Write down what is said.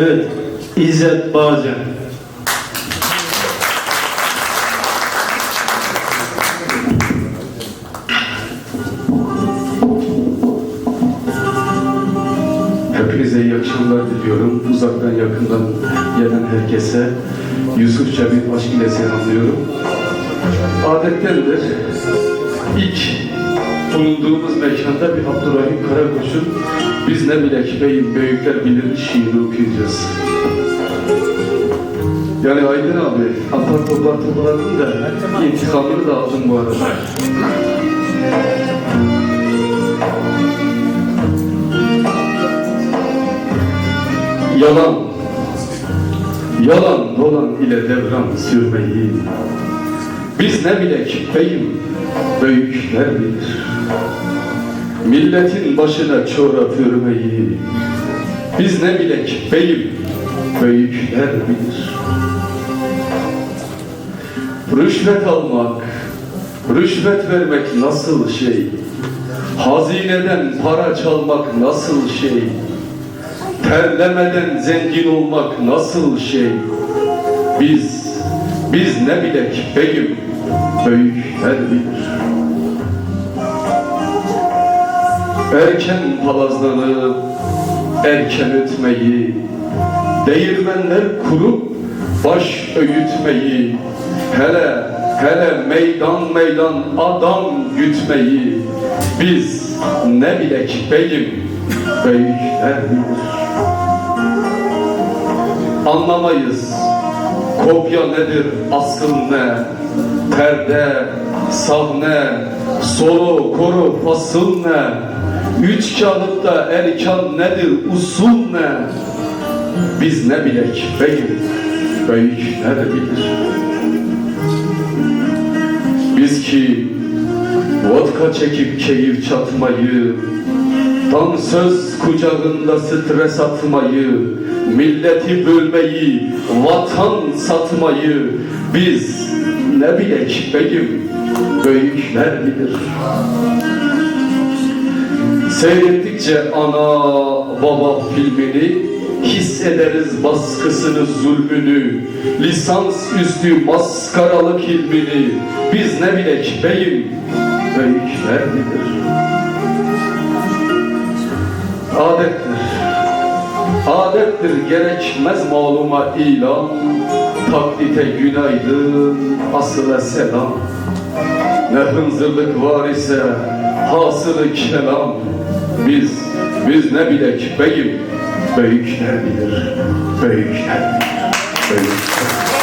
Evet, İzzet Bağcan. Hepinize iyi akşamlar diliyorum. Uzaktan yakından gelen herkese Yusufça bir aşk ile selamlıyorum. Adettendir ilk bulunduğumuz mekanda bir Abdurrahim Karakoç'un biz ne bilek beyim büyükler bilir şiirini okuyacağız. Yani Aydın abi apar toplar topladın da intikamını da aldım bu arada. Yalan, yalan dolan ile devran sürmeyi. Biz ne bilek beyim, büyükler bilir. Milletin başına çorap örmeyi. Biz ne bilek beyim, büyükler bilir. Rüşvet almak, rüşvet vermek nasıl şey? Hazineden para çalmak nasıl şey? Terlemeden zengin olmak nasıl şey? Biz, biz ne bilek beyim, büyükler bilir. Erken palazlanıp, erken ötmeyi, değirmenler kurup, baş öğütmeyi, hele, hele meydan meydan adam gütmeyi, biz ne bilek beyim, büyükler bilir. Anlamayız kopya nedir asıl ne Perde, sahne, solo, koro, fasıl ne? Üç kağıtta erkan nedir usul ne? Biz ne bilek beyim? Büyükler bilir? Biz ki vodka çekip keyif çatmayı Dansöz kucağında stres atmayı, milleti bölmeyi, vatan satmayı biz ne bilek beyim, büyükler bilir. Seyrettikçe ana baba filmini hissederiz baskısını, zulmünü, lisans üstü maskaralık ilmini biz ne bilek beyim, büyükler bilir. Adettir. Adettir gerekmez maluma ilan Taklite günaydın asıla selam. Ne hınzırlık var ise hasılı kelam. Biz, biz ne bilek beyim? Büyükler bilir, büyükler bilir, büyükler